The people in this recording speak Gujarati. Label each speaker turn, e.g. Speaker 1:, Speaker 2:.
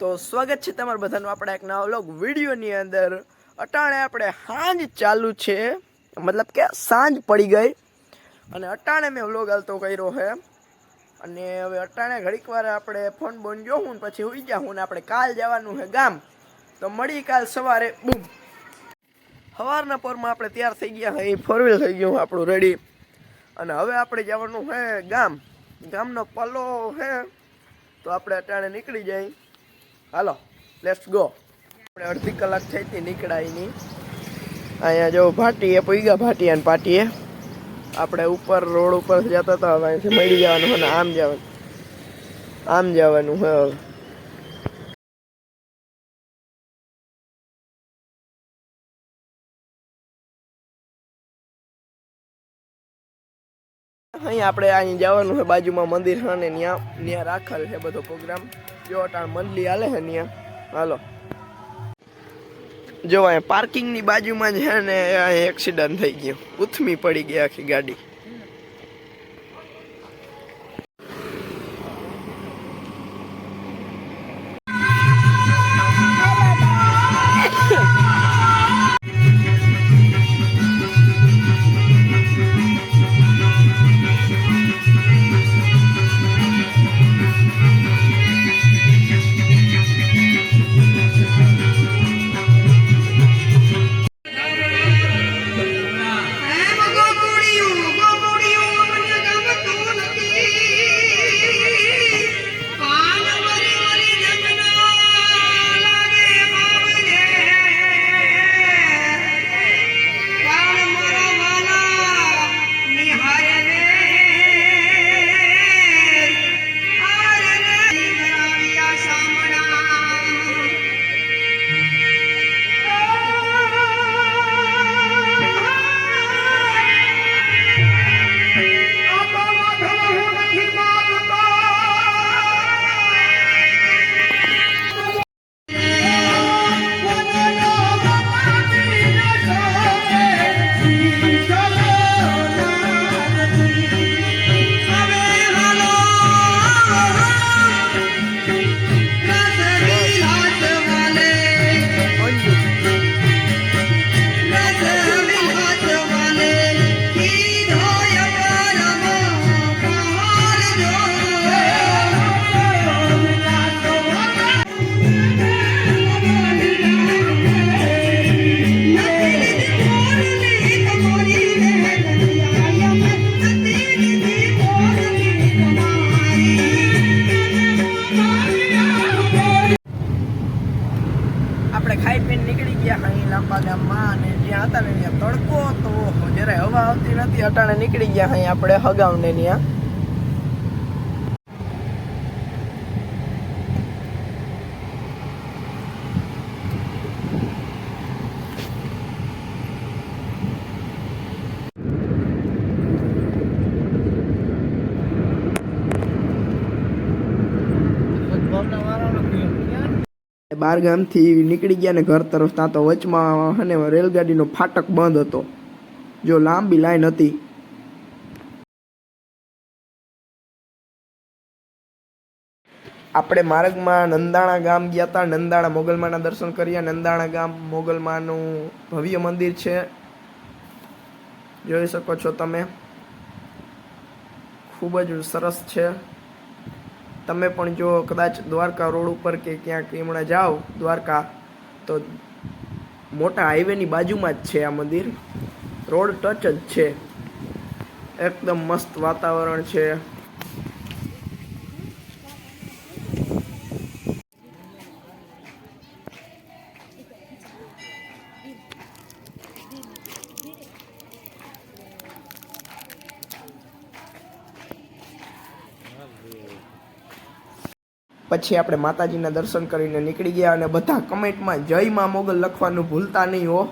Speaker 1: તો સ્વાગત છે તમારા બધાનું. આપણા એક નવા વ્લોગ વિડીયોની અંદર. અટાણે આપણે સાંજ ચાલુ છે. મતલબ કે સાંજ પડી ગઈ. અને અટાણે મેં વ્લોગ હાલતો કર્યો છે અને હવે અટાણે ઘડીક વાર આપણે ફોન બોન જોઉં ને પછી હોઈ જાઉં ને આપણે કાલ જવાનું છે ગામ. તો મળી કાલ સવારે, બૂમ. સવારના પોરમાં આપણે તૈયાર થઈ ગયા છે ફોર વ્હીલ થઈ ગયું આપણું રેડી અને હવે આપણે જવાનું છે ગામ. ગામનો પલ્લો છે તો આપણે અટાણે નીકળી જાય. હાલો લેટ્સ ગો આપણે અડધી કલાક થઈ હતી નીકળાયની. અહીંયા જો ભાટીએ પૂગ્યા ભાટીએ અને પાટીએ. આપણે ઉપર, રોડ ઉપર જતા હતા, હવે અહીંથી મળી જવાનું અને આમ જવાનું. આમ જવાનું હવે. અહીં આપણે અહીં જવાનું છે, બાજુમાં મંદિર છે ને ત્યાં ત્યાં રાખેલ છે બધો પ્રોગ્રામ જો અટાણ મંડલી હાલે છે ત્યાં હાલો. જો અહીંયા પાર્કિંગની બાજુમાં છે ને એક્સિડન્ટ થઈ ગયું. ઉથમી પડી ગઈ આખી ગાડી. આપણે ખાઈ પીને નીકળી ગયા અહીં લાંબા ગામમાં અને જ્યાં હતા ને ત્યાં તડકો તો જયારે હવા આવતી નથી, અટાણે નીકળી ગયા અહીં આપણે હગાવને ત્યાં. બાર ગામથી નીકળી ગયા ને ઘર તરફ, ત્યાં તો વચમાં અને રેલગાડીનો ફાટક બંધ હતો. જો લાંબી લાઈન હતી. આપણે માર્ગમાં નંદાણા ગામ ગયા હતા નંદાણા મોગલમાના દર્શન કર્યા. નંદાણા ગામ મોગલમાનું ભવ્ય મંદિર છે. જોઈ શકો છો તમે. ખૂબ જ સરસ છે. તમે પણ જો કદાચ દ્વારકા રોડ ઉપર કે ક્યાંક હમણાં જાઓ દ્વારકા, તો મોટા હાઈવેની બાજુમાં જ છે આ મંદિર. રોડ ટચ જ છે. એકદમ મસ્ત વાતાવરણ છે. પછી આપણે માતાજીના દર્શન કરીને નીકળી ગયા અને બધા કમેન્ટમાં જય મા મોગલ લખવાનું ભૂલતા નહીં હો.